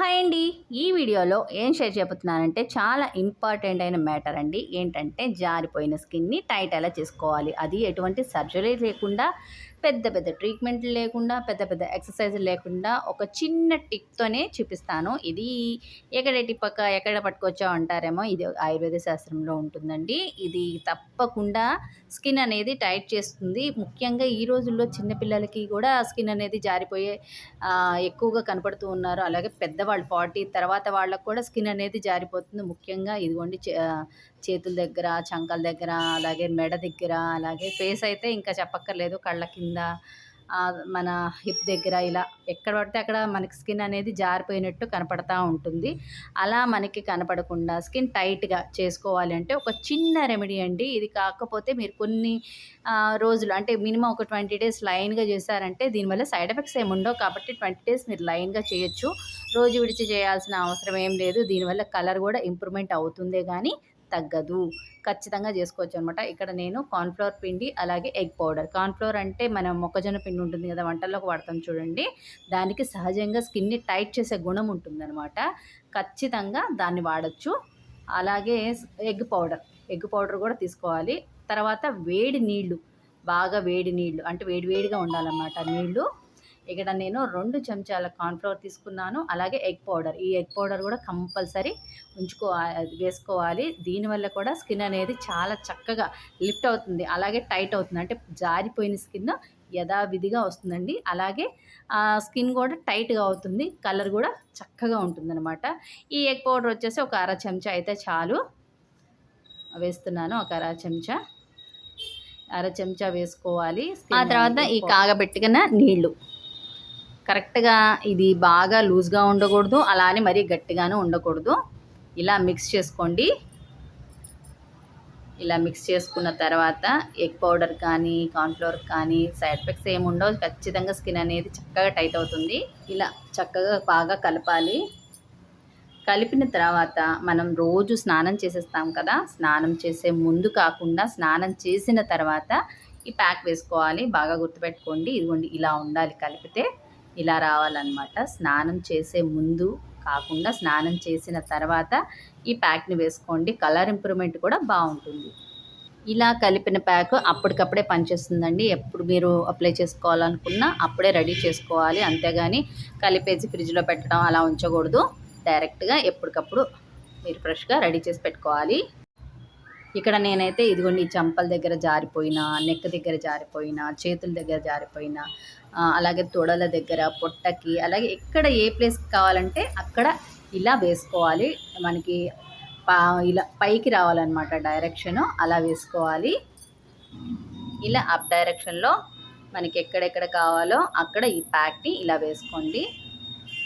Hi అండి. ఈ వీడియోలో ఏం షేర్ చేయబోతున్నానంటే చాలా ఇంపార్టెంట్ అయిన మ్యాటర్ అండి. ఏంటంటే జారిపోయిన స్కిన్ని టైట్ ఎలా చేసుకోవాలి? అది ఎటువంటి సర్జరీ లేకుండా పెద్ద పెద్ద ట్రీట్మెంట్లు లేకుండా పెద్ద పెద్ద ఎక్సర్సైజ్ లేకుండా ఒక చిన్న టిప్తోనే చూపిస్తాను. ఇది ఎక్కడ టిప్పక ఎక్కడ పట్టుకొచ్చావు అంటారేమో ఇది ఆయుర్వేద శాస్త్రంలో ఉంటుందండి. ఇది తప్పకుండా స్కిన్ అనేది టైట్ చేస్తుంది. ముఖ్యంగా ఈ రోజుల్లో చిన్నపిల్లలకి కూడా స్కిన్ అనేది జారిపోయే ఎక్కువగా కనపడుతూ ఉన్నారు. అలాగే పెద్దవాళ్ళు ఫార్టీ తర్వాత వాళ్ళకు కూడా స్కిన్ అనేది జారిపోతుంది. ముఖ్యంగా ఇదిగోండి చే- చేతుల దగ్గర చంకల దగ్గర అలాగే మెడ దగ్గర అలాగే ఫేస్ అయితే ఇంకా చెప్పక్కర్లేదు. కళ్ళ కింద మన హిప్ దగ్గర ఇలా ఎక్కడ పడితే అక్కడ మనకి స్కిన్ అనేది జారిపోయినట్టు కనపడతా ఉంటుంది. అలా మనకి కనపడకుండా స్కిన్ టైట్గా చేసుకోవాలి అంటే ఒక చిన్న రెమెడీ అండి. ఇది కాకపోతే మీరు కొన్ని రోజులు అంటే మినిమం ఒక ట్వంటీ డేస్ లైన్గా చేశారంటే దీనివల్ల సైడ్ ఎఫెక్ట్స్ ఏమి ఉండవు. కాబట్టి ట్వంటీ డేస్ మీరు లైన్గా చేయొచ్చు. రోజు విడిచి చేయాల్సిన అవసరం ఏం లేదు. దీనివల్ల కలర్ కూడా ఇంప్రూవ్మెంట్ అవుతుందే కానీ తగ్గదు. ఖచ్చితంగా చేసుకోవచ్చు అనమాట ఇక్కడ నేను కార్న్ఫ్లవర్ పిండి అలాగే ఎగ్ పౌడర్. కార్న్ఫ్లవర్ అంటే మనం మొక్కజొన్న పిండి ఉంటుంది కదా వంటల్లోకి వాడతాం చూడండి. దానికి సహజంగా స్కిన్ని టైట్ చేసే గుణం ఉంటుందన్నమాట ఖచ్చితంగా దాన్ని వాడచ్చు. అలాగే ఎగ్ పౌడర్. ఎగ్ పౌడర్ కూడా తీసుకోవాలి. తర్వాత వేడి నీళ్ళు బాగా వేడి నీళ్ళు అంటే వేడి వేడిగా ఉండాలన్నమాట నీళ్ళు ఇక్కడ నేను రెండు చెంచాల కార్న్ఫ్లవర్ తీసుకున్నాను. అలాగే ఎగ్ పౌడర్. ఈ ఎగ్ పౌడర్ కూడా కంపల్సరీ ఉంచుకో అది వేసుకోవాలి దీనివల్ల కూడా స్కిన్ అనేది చాలా చక్కగా లిఫ్ట్ అవుతుంది. అలాగే టైట్ అవుతుంది. అంటే జారిపోయిన స్కిన్ యథావిధిగా వస్తుందండి. అలాగే ఆ స్కిన్ కూడా టైట్గా అవుతుంది. కలర్ కూడా చక్కగా ఉంటుందన్నమాట. ఈ ఎగ్ పౌడర్ వచ్చేసి ఒక అర చెంచా అయితే చాలు. వేస్తున్నాను ఒక అర చెంచా. అర చెంచా వేసుకోవాలి. ఆ తర్వాత ఈ కాగబెట్టుకున్న నీళ్ళు కరెక్ట్గా ఇది బాగా లూజ్గా ఉండకూడదు అలానే మరీ గట్టిగాను ఉండకూడదు. ఇలా మిక్స్ చేసుకోండి. ఇలా మిక్స్ చేసుకున్న తర్వాత ఎగ్ పౌడర్ కానీ కార్న్ఫ్లవర్ కానీ సైడ్ ఎఫెక్ట్స్ ఏమి ఉండవు. ఖచ్చితంగా స్కిన్ అనేది చక్కగా టైట్ అవుతుంది. ఇలా చక్కగా బాగా కలపాలి. కలిపిన తర్వాత మనం రోజు స్నానం చేసేస్తాం కదా స్నానం చేసే ముందు కాకుండా స్నానం చేసిన తర్వాత ఈ ప్యాక్ వేసుకోవాలి. బాగా గుర్తుపెట్టుకోండి. ఇదిగోండి ఇలా ఉండాలి కలిపితే. ఇలా రావాలన్నమాట. స్నానం చేసే ముందు కాకుండా స్నానం చేసిన తర్వాత ఈ ప్యాక్ని వేసుకోండి. కలర్ ఇంప్రూవ్మెంట్ కూడా బాగుంటుంది. ఇలా కలిపిన ప్యాక్ అప్పటికప్పుడే పనిచేస్తుందండి. ఎప్పుడు మీరు అప్లై చేసుకోవాలనుకున్నా అప్పుడే రెడీ చేసుకోవాలి. అంతేగాని కలిపేసి ఫ్రిడ్జ్లో పెట్టడం అలా ఉంచకూడదు. డైరెక్ట్గా ఎప్పటికప్పుడు మీరు ఫ్రెష్గా రెడీ చేసి పెట్టుకోవాలి. ఇక్కడ నేనైతే ఇదిగోండి చంపల దగ్గర జారిపోయినా నెక్ దగ్గర జారిపోయిన చేతుల దగ్గర జారిపోయిన అలాగే తొడల దగ్గర పొట్టకి అలాగే ఎక్కడ ఏ ప్లేస్కి కావాలంటే అక్కడ ఇలా వేసుకోవాలి. మనకి పా ఇలా పైకి రావాలన్నమాట డైరెక్షన్ అలా వేసుకోవాలి. ఇలా అప్ డైరెక్షన్లో మనకి ఎక్కడెక్కడ కావాలో అక్కడ ఈ ప్యాక్ని ఇలా వేసుకోండి.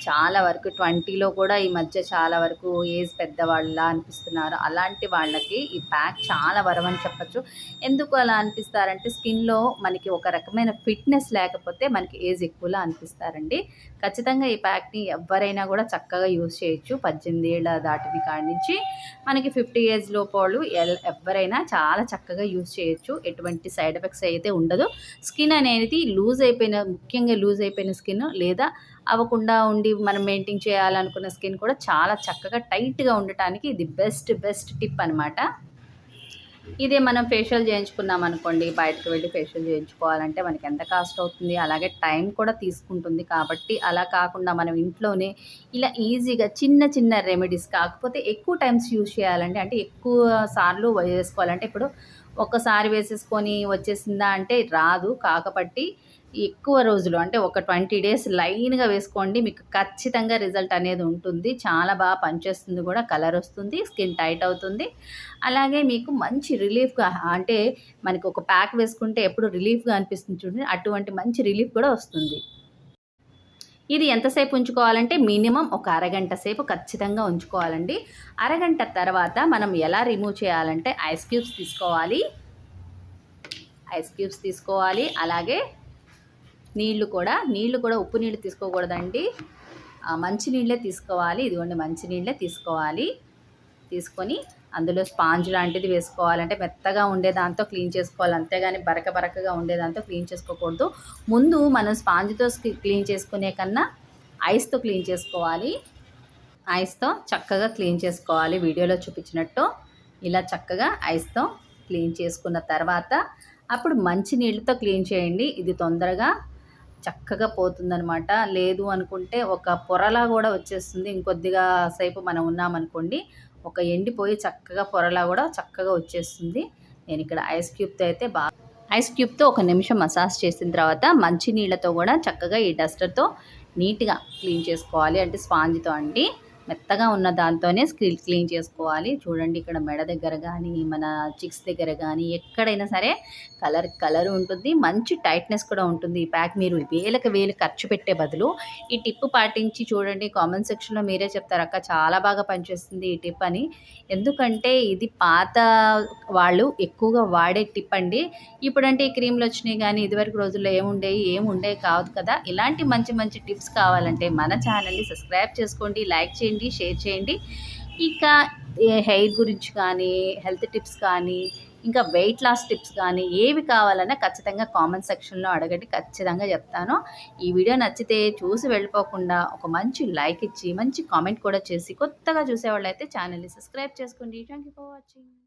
చాలా వరకు ట్వంటీలో కూడా ఈ మధ్య చాలా వరకు ఏజ్ పెద్దవాళ్ళలా అనిపిస్తున్నారు. అలాంటి వాళ్ళకి ఈ ప్యాక్ చాలా వరం అని చెప్పచ్చు. ఎందుకు అలా అనిపిస్తారంటే స్కిన్లో మనకి ఒక రకమైన ఫిట్నెస్ లేకపోతే మనకి ఏజ్ ఎక్కువలా అనిపిస్తారండి. ఖచ్చితంగా ఈ ప్యాక్ని ఎవరైనా కూడా చక్కగా యూజ్ చేయొచ్చు. పద్దెనిమిది ఏళ్ళ దాటిని కాడి నుంచి మనకి ఫిఫ్టీ ఏజ్ లోపు వాళ్ళు ఎల్- ఎవరైనా చాలా చక్కగా యూజ్ చేయొచ్చు. ఎటువంటి సైడ్ ఎఫెక్ట్స్ అయితే ఉండదు. స్కిన్ అనేది లూజ్ అయిపోయిన ముఖ్యంగా లూజ్ అయిపోయిన స్కిన్ లేదా అవ్వకుండా ఉండి మనం మెయింటైన్ చేయాలనుకున్న స్కిన్ కూడా చాలా చక్కగా టైట్గా ఉండటానికి ఇది బెస్ట్ బెస్ట్ టిప్ అనమాట ఇదే మనం ఫేషియల్ చేయించుకున్నాం అనుకోండి బయటకు వెళ్ళి ఫేషియల్ చేయించుకోవాలంటే మనకి ఎంత కాస్ట్ అవుతుంది? అలాగే టైం కూడా తీసుకుంటుంది కాబట్టి అలా కాకుండా మనం ఇంట్లోనే ఇలా ఈజీగా చిన్న చిన్న రెమెడీస్ కాకపోతే ఎక్కువ టైమ్స్ యూజ్ చేయాలండి. అంటే ఎక్కువ సార్లు వేసుకోవాలంటే ఇప్పుడు ఒక్కసారి వేసేసుకొని వచ్చేసిందా అంటే రాదు. కాకపట్టి ఎక్కువ రోజులు అంటే ఒక ట్వంటీ డేస్ లైన్గా వేసుకోండి మీకు ఖచ్చితంగా రిజల్ట్ అనేది ఉంటుంది. చాలా బాగా పనిచేస్తుంది కూడా కలర్ వస్తుంది స్కిన్ టైట్ అవుతుంది. అలాగే మీకు మంచి రిలీఫ్గా అంటే మనకి ఒక ప్యాక్ వేసుకుంటే ఎప్పుడు రిలీఫ్గా అనిపిస్తుంది చూడండి అటువంటి మంచి రిలీఫ్ కూడా వస్తుంది. ఇది ఎంతసేపు ఉంచుకోవాలంటే మినిమం ఒక అరగంట సేపు ఖచ్చితంగా ఉంచుకోవాలండి. అరగంట తర్వాత మనం ఎలా రిమూవ్ చేయాలంటే ఐస్ క్యూబ్స్ తీసుకోవాలి. ఐస్ క్యూబ్స్ తీసుకోవాలి. అలాగే నీళ్ళు కూడా నీళ్ళు కూడా ఉప్పు నీళ్ళు తీసుకోకూడదండి. మంచినీళ్ళే మంచి నీళ్ళే తీసుకోవాలి. ఇదిగోండి మంచినీళ్ళే తీసుకోవాలి. తీసుకొని అందులో స్పాంజ్ లాంటిది వేసుకోవాలంటే మెత్తగా ఉండే దాంతో క్లీన్ చేసుకోవాలి. అంతేగాని బరక బరకగా ఉండే దాంతో క్లీన్ చేసుకోకూడదు. ముందు మనం స్పాంజ్తో క్లీన్ చేసుకునే కన్నా ఐస్తో క్లీన్ చేసుకోవాలి. ఐస్తో చక్కగా క్లీన్ చేసుకోవాలి. వీడియోలో చూపించినట్టు ఇలా చక్కగా ఐస్తో క్లీన్ చేసుకున్న తర్వాత అప్పుడు మంచి నీళ్ళతో క్లీన్ చేయండి. ఇది తొందరగా చక్కగా పోతుందనమాట లేదు అనుకుంటే ఒక పొరలా కూడా వచ్చేస్తుంది. ఇంకొద్దిగా సేపు మనం ఉన్నామనుకోండి ఒక ఎండిపోయి చక్కగా పొరలా కూడా చక్కగా వచ్చేస్తుంది. నేను ఇక్కడ ఐస్ క్యూబ్తో అయితే బాగా ఐస్ క్యూబ్తో ఒక నిమిషం మసాజ్ చేసిన తర్వాత మంచి నీళ్ళతో కూడా చక్కగా ఈ డస్టర్తో నీట్గా క్లీన్ చేసుకోవాలి అంటే స్పాంజ్తో అండి. మెత్తగా ఉన్న దాంతోనే స్క్రీన్ క్లీన్ చేసుకోవాలి. చూడండి ఇక్కడ మెడ దగ్గర కానీ మన చిక్స్ దగ్గర కానీ ఎక్కడైనా సరే కలర్ కలర్ ఉంటుంది. మంచి టైట్నెస్ కూడా ఉంటుంది ఈ ప్యాక్. మీరు వేలకు వేలు ఖర్చు పెట్టే బదులు ఈ టిప్ పాటించి చూడండి. కామెంట్ సెక్షన్లో మీరే చెప్తారు అక్క చాలా బాగా పనిచేస్తుంది ఈ టిప్ అని. ఎందుకంటే ఇది పాత వాళ్ళు ఎక్కువగా వాడే టిప్ అండి. ఇప్పుడంటే ఈ క్రీమ్లు వచ్చినాయి కానీ ఇదివరకు రోజుల్లో ఏముండేవి ఏముండేవి కాదు కదా. ఇలాంటి మంచి మంచి టిప్స్ కావాలంటే మన ఛానల్ని సబ్స్క్రైబ్ చేసుకోండి లైక్ చేయండి. షేర్ చేయండి. ఇంకా హెయిర్ గురించి కానీ హెల్త్ టిప్స్ కానీ ఇంకా వెయిట్ లాస్ టిప్స్ కానీ ఏవి కావాలన్నా ఖచ్చితంగా కామెంట్ సెక్షన్లో అడగండి ఖచ్చితంగా చెప్తాను. ఈ వీడియో నచ్చితే చూసి వెళ్ళిపోకుండా ఒక మంచి లైక్ ఇచ్చి మంచి కామెంట్ కూడా చేసి కొత్తగా చూసేవాళ్ళు అయితే ఛానల్ని సబ్స్క్రైబ్ చేసుకోండి. Thank you for watching